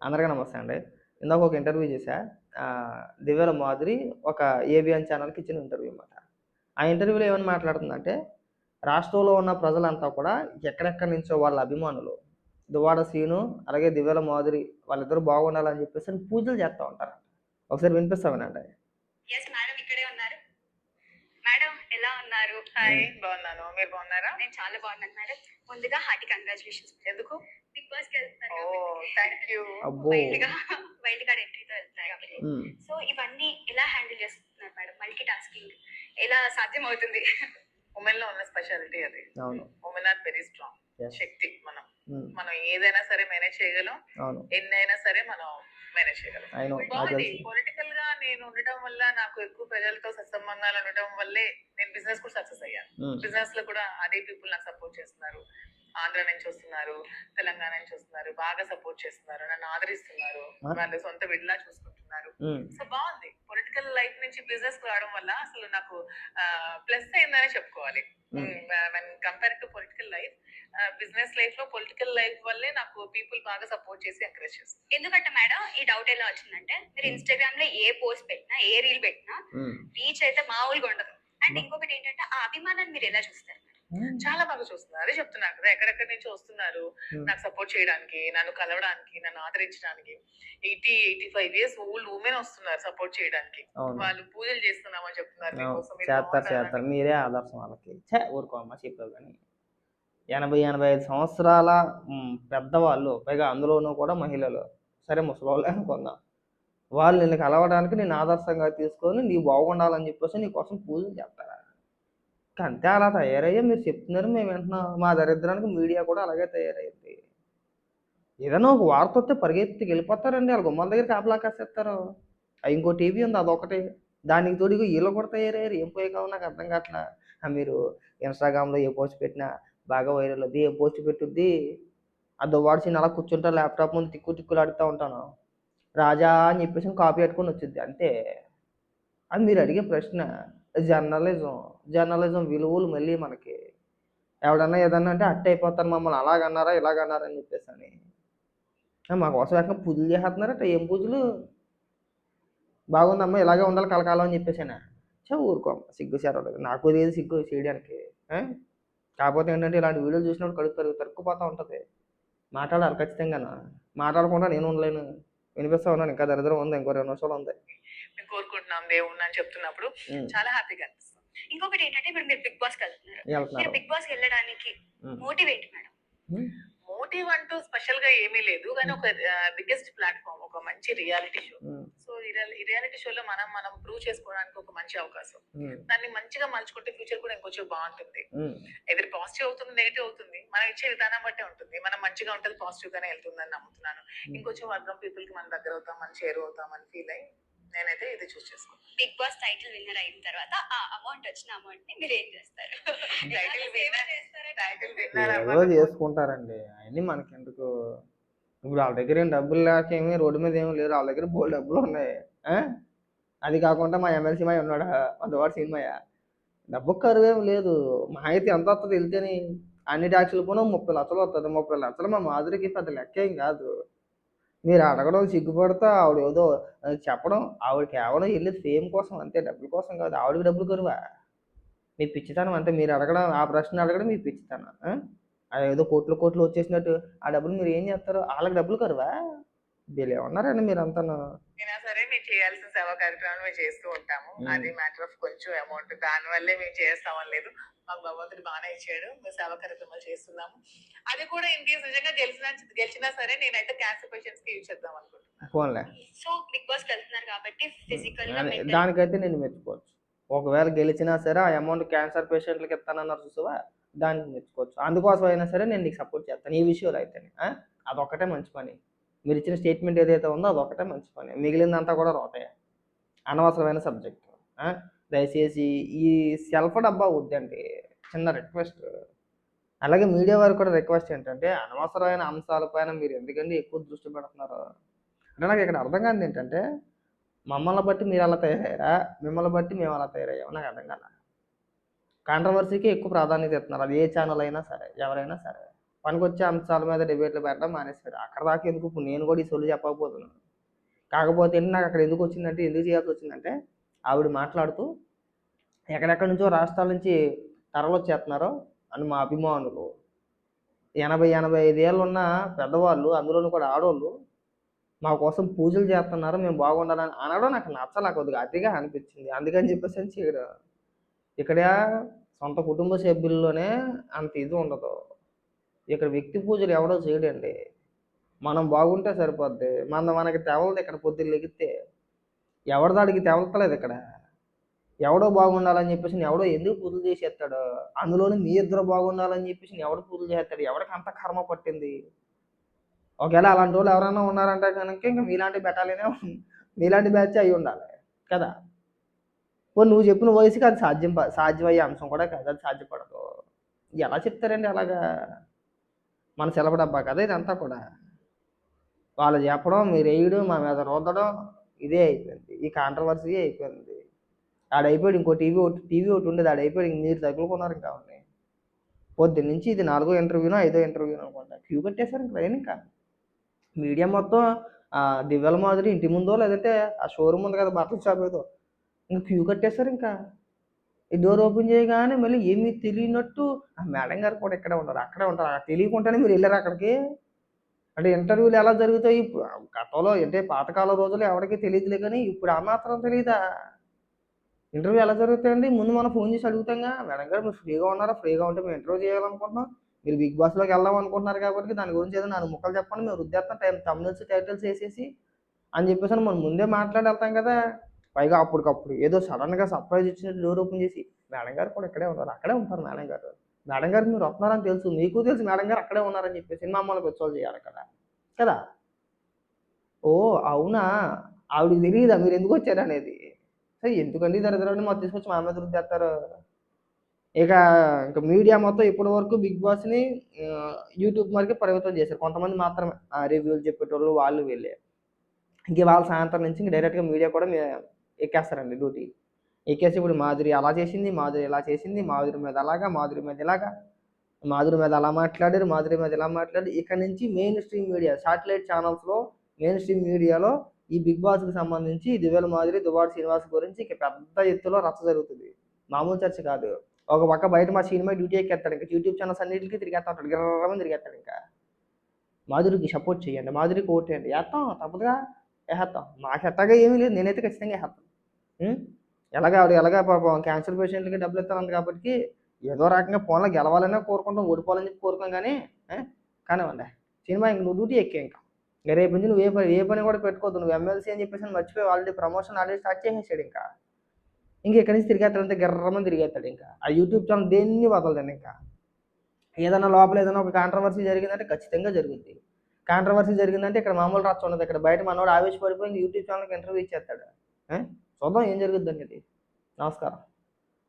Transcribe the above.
అందరికీ నమస్తే అండి. ఇందాక ఒక ఇంటర్వ్యూ చేశా. దివ్యల మాధురి ఒక ఏబిఎన్ ఛానల్కి ఇచ్చిన ఇంటర్వ్యూ అన్నమాట. ఆ ఇంటర్వ్యూలో ఏమని మాట్లాడుతుందంటే రాష్ట్రంలో ఉన్న ప్రజలంతా కూడా ఎక్కడెక్కడి నుంచో వాళ్ళ అభిమానులు దువాడ సీను అలాగే దివ్యల మాధురి వాళ్ళిద్దరూ బాగుండాలని చెప్పేసి పూజలు చేస్తూ ఉంటారు. ఒకసారి వినిపిస్తామనండి ఎస్ మేడం ఇక్కడే ఉన్నారు. మేడం ఎలా ఉన్నారు? హాయ్ బాగున్నాను. మీరు బాగున్నారా? నేను చాలా బాగున్నాను మేడం ముందుగా హార్టీ కంగ్రాచులేషన్స్. ఎందుకు? బిగ్ బాస్కి వెళ్తున్నారు. థ్యాంక్ యూ వైల్డ్గా వైల్డ్ కార్డ్ ఎంట్రీతో వెళ్తున్నారు కాబట్టి. సో ఇవన్నీ ఎలా హ్యాండిల్ చేస్తున్నారు మేడం? మల్టీ టాస్కింగ్ ఎలా సాధ్యం అవుతుంది ఉమెన్లో ఉన్న స్పెషాలిటీ అది. అవును. Women are very strong. శక్తి మనం. మనం ఏదైనా సరే మేనేజ్ చేయగలం. ఎన్నైనా సరే మనం మేనేజ్ చేయగలం. బాగుంది పొలిటికల్గా నేను ఉండటం వల్ల నాకు ఎక్కువ ప్రజలతో సత్సంబంధాలు ఉండటం వల్లే నేను బిజినెస్ కూడా సక్సెస్ అయ్యాను. బిజినెస్లో కూడా అదే పీపుల్ నాకు సపోర్ట్ చేస్తున్నారు. ఆంధ్ర నుంచి వస్తున్నారు తెలంగాణ నుంచి వస్తున్నారు బాగా సపోర్ట్ చేస్తున్నారు నన్ను ఆదరిస్తున్నారు. వాళ్ళ సొంత బిడ్డలా చూసుకుంటున్నారు. సో బాగుంది. పొలిటికల్ లైఫ్ నుంచి బిజినెస్ రావడం వల్ల అసలు నాకు ప్లస్ అయిందనే చెప్పుకోవాలి. Compare to political life business లైఫ్లో పొలిటికల్ లైఫ్ వల్లే నాకు పీపుల్ బాగా సపోర్ట్ చేసి ఎంకరేజ్ చేస్తారు ఎందుకంటే మేడం ఈ డౌట్ ఎలా వచ్చిందంటే మీరు ఇన్స్టాగ్రామ్లో ఏ పోస్ట్ పెట్టినా ఏ రీల్ పెట్టినా రీచ్ అయితే మామూలుగా ఉండదు. అండ్ ఇంకొకటి ఏంటంటే ఆ అభిమానాన్ని మీరు ఎలా చూస్తారు? చాలా బాగా చూస్తున్నారు. అదే చెప్తున్నాను కదా ఎక్కడెక్కడి నుంచి వస్తున్నారు. నాకు సపోర్ట్ చేయడానికి నన్ను కలవడానికి నన్ను ఆదరించడానికి. Eighty eighty five years old women వస్తున్నారు సపోర్ట్ చేయడానికి. వాళ్ళు పూజలు చేస్తున్నామని చెప్తున్నారు చేస్తారు మీరే ఆదర్శం వాళ్ళకి. చే ఊరుకో అమ్మ చెప్పావు కానీ. ఎనభై ఎనభై ఐదు సంవత్సరాల పెద్దవాళ్ళు పైగా అందులోనూ కూడా మహిళలు. సరే ముసలోళ్ళే అనుకుందాం. వాళ్ళు నిన్ను కలవడానికి నేను ఆదర్శంగా తీసుకొని నీ బాగుండాలని చెప్పేసి నీ కోసం పూజలు చేస్తారా. అంతే అలా తయారయ్యా. మీరు చెప్తున్నారు మేము వింటున్నాం. మా దరిద్రానికి మీడియా కూడా అలాగే తయారైంది ఏదైనా ఒక వార్త వస్తే పరిగెత్తికి వెళ్ళిపోతారండి. వాళ్ళ గుమ్మల దగ్గర కాపలా కాసేస్తారు. ఇంకో టీవీ ఉంది అదొకటి. దానికి తోడు వీళ్ళు కూడా తయారయ్యారు. ఏం పోయి కావు నాకు అర్థం కావట్లా. ఆ మీరు ఇన్స్టాగ్రామ్లో ఏ పోస్ట్ పెట్టినా బాగా వైరల్ అవుద్ది ఏ పోస్ట్ పెట్టుద్ది? అది వాడిసి అలా కూర్చుంటా ల్యాప్టాప్ ముందు తిక్కు తిక్కులు ఆడుతూ ఉంటాను. రాజా అని చెప్పేసి కాపీ పెట్టుకొని వచ్చింది అంతే. అది మీరు అడిగే ప్రశ్న. జర్నలిజం జర్నలిజం విలువలు మళ్ళీ మనకి ఎవడన్నా ఏదన్నా అంటే అట్ట అయిపోతారు మమ్మల్ని. అలాగన్నారా ఇలాగన్నారా అని చెప్పేసి అని. మా కోసం ఎక్కడ పూజలు చేస్తున్నారట ఏం పూజలు? బాగుందమ్మా ఇలాగే ఉండాలి కలకాలం అని చెప్పేసాను చా ఊరుకోమ్మ సిగ్గు చేరలేదు నాకు లేదు సిగ్గు చేయడానికి. కాకపోతే ఏంటంటే ఇలాంటి వీడియోలు చూసినప్పుడు కడుపు తరుగు తరుక్కుపోతూ ఉంటుంది. మాట్లాడాలి ఖచ్చితంగా మాట్లాడకుండా నేను ఉండలేను. వినిపిస్తా ఉన్నాను ఇంకా దరిద్రం ఉంది ఇంకో రెండు నిమిషాలు ఉంది. కోరుకుంటున్నాం దేవుణ్ణి అని చెప్తున్నప్పుడు చాలా హ్యాపీగా అనిపిస్తుంది. ఇంకొకటి ఏంటంటే ఇప్పుడు మీరు బిగ్ బాస్ వెళ్తున్నారు మీరు బిగ్ బాస్ వెళ్ళడానికి మోటివేట్ మేడం. మోటివ్ అంటూ స్పెషల్గా ఏమీ లేదు కానీ ఒక బిగ్గెస్ట్ ప్లాట్ఫామ్ ఒక మంచి రియాలిటీ షో. సో ఈ రియాలిటీ షోలో మనం మనం ప్రూవ్ చేసుకోవడానికి ఒక మంచి అవకాశం. దాన్ని మంచిగా మలుచుకుంటే ఫ్యూచర్ కూడా ఇంకొంచెం బాగుంటుంది. ఎదురు పాజిటివ్ అవుతుంది నెగిటివ్ అవుతుంది. మనం ఇచ్చే విధానం బట్టే ఉంటుంది. మనం మంచిగా ఉంటుంది పాజిటివ్ గానే వెళ్తుందని నమ్ముతున్నాను. ఇంకొంచెం వర్గం పీపుల్కి మన దగ్గర అవుతాం మన చేరు అవుతాం అని ఫీల్ అయ్యి నేనైతే ఇది చూస్ చేసుకున్నాను బిగ్ బాస్ టైటిల్ విన్నర్ అయిన తర్వాత ఆ అమౌంట్ వచ్చిన అమౌంట్ని మీరు ఏం చేస్తారు? Title winner? టైటిల్ ఏదో విన్నర్ చేసుకుంటారండి. అవన్నీ మనకి ఎందుకు ఇప్పుడు వాళ్ళ దగ్గర ఏం డబ్బులు లేక ఏమి రోడ్డు మీద ఏమి లేరు. వాళ్ళ దగ్గర బోల్ డబ్బులు ఉన్నాయి? అది కాకుండా మా ఎమ్మెల్సీ మాయ ఉన్నాడా? మా దువాడు సినిమాయ? డబ్బు కరువు ఏం లేదు. మా అయితే ఎంత వస్తుంది వెళ్తేని అన్ని ట్యాక్సులు పోను ముప్పై లక్షలు వస్తుంది ముప్పై లక్షలు మా మాధురికి పెద్ద లెక్క ఏం కాదు. మీరు అడగడం సిగ్గుపడతా ఆవిడ ఏదో చెప్పడం ఆవిడ కేవలం వెళ్ళేది ఫేమ్ కోసం అంతే డబ్బుల కోసం కాదు. ఆవిడకి డబ్బులు కరువా? మీ పిచ్చితనం అంతే. మీరు అడగడం ఆ ప్రశ్న అడగడం మీ పిచ్చితనం ఆ? అదేదో కోట్లు కోట్లు వచ్చేసినట్టు ఆ డబ్బులు మీరు ఏం చేస్తారు? వాళ్ళకి డబ్బులు కరువా? వీళ్ళు ఏమన్నారండి మీరు అంతా సరే మేము చేయాల్సిన సేవా కార్యక్రమాలు మేము చేస్తూ ఉంటాము. అది మ్యాటర్ ఆఫ్ కొంచెం అమౌంట్ దాని వల్లే మేము చేస్తామని లేదు. మాకు భగవంతుడు బాగానే ఇచ్చాడు. మేము సేవా కార్యక్రమాలు చేస్తున్నాము. అది కూడా ఇన్ కేసు నిజంగా గెలిచినా గెలిచినా సరే నేనైతే క్యాన్సర్ పేషెంట్స్కి యూజ్ చేద్దాం అనుకుంటున్నాను సో బిగ్ బాస్ వెళ్తున్నారు కాబట్టి ఫిజికల్ దానికైతే నేను మెచ్చుకోవచ్చు. ఒకవేళ గెలిచినా సరే ఆ అమౌంట్ క్యాన్సర్ పేషెంట్లకి ఇస్తానన్నారు చూసావా? దానికి మెచ్చుకోవచ్చు. అందుకోసం అయినా సరే నేను నీకు సపోర్ట్ చేస్తాను. ఈ విషయంలో అయితే అదొక్కటే మంచి పని. మీరు ఇచ్చిన స్టేట్మెంట్ ఏదైతే ఉందో అదొక్కటే మంచి పని. మిగిలిందంతా కూడా రోతాయి. అనవసరమైన సబ్జెక్ట్ దయచేసి ఈ సెల్ఫ్ డబ్బా వద్దండి. చిన్న రిక్వెస్ట్. అలాగే మీడియా వారికి కూడా రిక్వెస్ట్ ఏంటంటే అనవసరమైన అంశాలపైన మీరు ఎందుకంటే ఎక్కువ దృష్టి పెడుతున్నారు? అంటే నాకు ఇక్కడ అర్థం కాదు ఏంటంటే మమ్మల్ని బట్టి మీరు అలా తయారయ్యారా? మిమ్మల్ని బట్టి మేము అలా తయారయ్యాము? నాకు అర్థం కాల. కాంట్రవర్సీకి ఎక్కువ ప్రాధాన్యత ఇస్తున్నారు. అది ఏ ఛానల్ అయినా సరే ఎవరైనా సరే. పనికొచ్చే అంశాల మీద డిబేట్లు పెట్టడం మానేసాడు అక్కడ దాకా ఎందుకు? ఇప్పుడు నేను కూడా ఈ సొల్లు చెప్పకపోతున్నాను. కాకపోతే ఏంటి నాకు అక్కడ ఎందుకు వచ్చిందంటే ఎందుకు చేయాల్సి వచ్చిందంటే ఆవిడ మాట్లాడుతూ ఎక్కడెక్కడి నుంచో రాష్ట్రాల నుంచి తరలి వచ్చేస్తున్నారు అని మా అభిమానులు. ఎనభై ఎనభై ఐదేళ్ళు ఉన్న పెద్దవాళ్ళు అందులోనూ కూడా ఆడవాళ్ళు మా కోసం పూజలు చేస్తున్నారు మేము బాగుండాలని అనడం నాకు నచ్చలే కొద్దిగా అతిగా అనిపించింది. అందుకని చెప్పేసి అని చేయడం ఇక్కడ సొంత కుటుంబ సభ్యుల్లోనే అంత ఇది ఉండదు. ఇక్కడ వ్యక్తి పూజలు ఎవడో చేయడండి. మనం బాగుంటే సరిపోద్ది. మన మనకి తెవలది ఇక్కడ పొద్దున్న లెగితే ఎవరి దాడికి తెవలతలేదు ఇక్కడ. ఎవడో బాగుండాలని చెప్పేసి ఎవడో ఎందుకు పూజలు చేసేస్తాడు అందులోని మీ ఇద్దరు బాగుండాలని చెప్పేసి ఎవడు పూజలు చేస్తాడు? ఎవరికి అంత కర్మ పట్టింది? ఒకవేళ అలాంటి వాళ్ళు ఎవరైనా ఉన్నారంటే కనుక ఇంకా మీలాంటి బెటాలినే మీలాంటి బ్యాచ్ అయి ఉండాలి. కదా? ఇప్పుడు నువ్వు చెప్పిన వయసుకి అది సాధ్యం సాధ్యమయ్యే అంశం కూడా కాదు. అది సాధ్యపడదు. ఎలా చెప్తారండి అలాగా? మన సెలవు డబ్బా కదా ఇదంతా కూడా. వాళ్ళు చెప్పడం మీరు వేయడం మా మీద రుద్దడం ఇదే అయిపోయింది. ఈ కాంట్రవర్సీ అయిపోయింది. ఆడ ఇంకో టీవీ ఒకటి టీవీ ఒకటి ఉండేది. ఆడ ఇంక మీరు తగులుకున్నారు ఇంకా అవన్నీ పొద్దున్న నుంచి ఇది నాలుగో ఇంటర్వ్యూనో ఐదో ఇంటర్వ్యూనో అనుకుంటా. క్యూ కట్టేశారు ఇంకా లైన్ ఇంకా. మీడియా మొత్తం ఆ దివ్యల మాదిరి ఇంటి ముందో లేదంటే ఆ షోరూమ్ ఉంది కదా బట్టల షాప్ ఏదో. ఇంకా క్యూ కట్టేశారు ఇంకా. ఈ డోర్ ఓపెన్ చేయగానే మళ్ళీ ఏమీ తెలియనట్టు ఆ మేడం గారు కూడా ఇక్కడే ఉంటారు అక్కడే ఉంటారు. తెలియకుండానే మీరు వెళ్ళారు అక్కడికి? అంటే ఇంటర్వ్యూలు ఎలా జరుగుతాయి? గతంలో అంటే పాతకాల రోజులు ఎవరికి తెలియదులే కానీ ఇప్పుడు ఆ మాత్రం తెలియదా ఇంటర్వ్యూ ఎలా జరుగుతాయండి? ముందు మనం ఫోన్ చేసి అడుగుతాంగా మేడం గారు మీరు ఫ్రీగా ఉన్నారా? ఫ్రీగా ఉంటే మేము ఇంటర్వ్యూ చేయాలనుకుంటున్నాం. మీరు బిగ్ బాస్లోకి వెళ్దాం అనుకుంటున్నారు కాబట్టి దాని గురించి ఏదో నాలుగు ముక్కలు చెప్పండి. మేము వృద్ధేస్తాం టైం తమిళస్ టైటిల్స్ వేసేసి అని చెప్పేసి అని మనం ముందే మాట్లాడి వెళ్తాం కదా. పైగా అప్పటికప్పుడు ఏదో సడన్గా సర్ప్రైజ్ ఇచ్చినట్టు డోర్ ఓపెన్ చేసి మేడం గారు కూడా ఇక్కడే ఉంటారు అక్కడే ఉంటారు మేడం గారు. మేడం గారు మీరు వస్తున్నారని తెలుసు. మీకు తెలుసు మేడం గారు అక్కడే ఉన్నారని చెప్పేసి సినిమా అమ్మలు పెచ్చోళ్ళు చేయాలి కదా. కదా? ఓ అవునా? ఆవిడకి తెలియదా మీరు ఎందుకు వచ్చారు అనేది? సరే ఎందుకండి దరిద్రాన్ని మాకు తీసుకొచ్చి మా మీద చేస్తారు? ఇక ఇంకా మీడియా మొత్తం ఇప్పటి వరకు బిగ్ బాస్ని యూట్యూబ్ మరికి పరిమితం చేశారు. కొంతమంది మాత్రమే రివ్యూలు చెప్పేటోళ్ళు వాళ్ళు వెళ్ళే. ఇంక వాళ్ళ సాయంత్రం నుంచి ఇంక డైరెక్ట్గా మీడియా కూడా ఎక్కేస్తారండి డ్యూటీ. ఎక్కేసి ఇప్పుడు మాధురి అలా చేసింది మాధురి ఇలా చేసింది మాధురి మీద అలాగా మాధురి మీద ఇలాగా. మాధురి మీద అలా మాట్లాడారు మాధురి మీద ఇలా మాట్లాడారు. ఇక్కడ నుంచి మెయిన్ స్ట్రీమ్ మీడియా సాటిలైట్ ఛానల్స్లో మెయిన్ స్ట్రీమ్ మీడియాలో ఈ బిగ్ బాస్కి సంబంధించి దివ్యల మాదిరి దువాడు శ్రీనివాస్ గురించి ఇక పెద్ద ఎత్తులో రచ్చ జరుగుతుంది. మామూలు చర్చ కాదు. ఒక పక్క బయట మా సినిమా డ్యూటీ ఎక్కేస్తాడు ఇంకా యూట్యూబ్ ఛానల్స్ అన్నిటికీ తిరిగేస్తా ఉంటాడు గిర్రమని తిరిగేస్తాడు ఇంకా మాధురికి సపోర్ట్ చేయండి మాధురికి ఓటేయండి వేస్తాం తప్పదుగా వేస్తాం నాకు ఎట్టగా ఏమీ లేదు నేనైతే ఖచ్చితంగా వేస్తాను ఎలాగ ఆవిడ ఎలాగ పాపం క్యాన్సర్ పేషెంట్లకి డబ్బులు ఇస్తాను కాబట్టి ఏదో రకంగా ఫోన్లో గెలవాలనే కోరుకుంటాం ఓడిపోవాలని చెప్పి కోరుకోం కానీ కానివ్వండి. సినిమా ఇంక నువ్వు డ్యూటీ ఎక్కే ఇంకా. ఇంకా రేపు నుంచి నువ్వు ఏ పని ఏ పని కూడా పెట్టుకోవద్దు. నువ్వు ఎమ్మెల్సీ అని చెప్పేసి మర్చిపోయి ఆల్రెడీ ప్రమోషన్ ఆల్రెడీ స్టార్ట్ చేసేసాడు ఇంకా. ఇంక ఎక్కడి నుంచి తిరిగేస్తాడంటే గర్రమని తిరిగేస్తాడు ఇంకా. ఆ యూట్యూబ్ ఛానల్ దేన్ని వదలదండి ఇంకా. ఏదైనా లోపల ఏదైనా ఒక కాంట్రవర్సీ జరిగిందంటే ఖచ్చితంగా జరుగుద్ది. కాంట్రవర్సీ జరిగిందంటే ఇక్కడ మామూలు రాష్ట్రం ఉండదు. ఇక్కడ బయట మనోడు ఆవేశపడిపోయి యూట్యూబ్ ఛానల్కి ఇంటర్వ్యూ ఇచ్చేస్తాడు. చూద్దాం ఏం జరుగుద్ది అనేది నమస్కారం.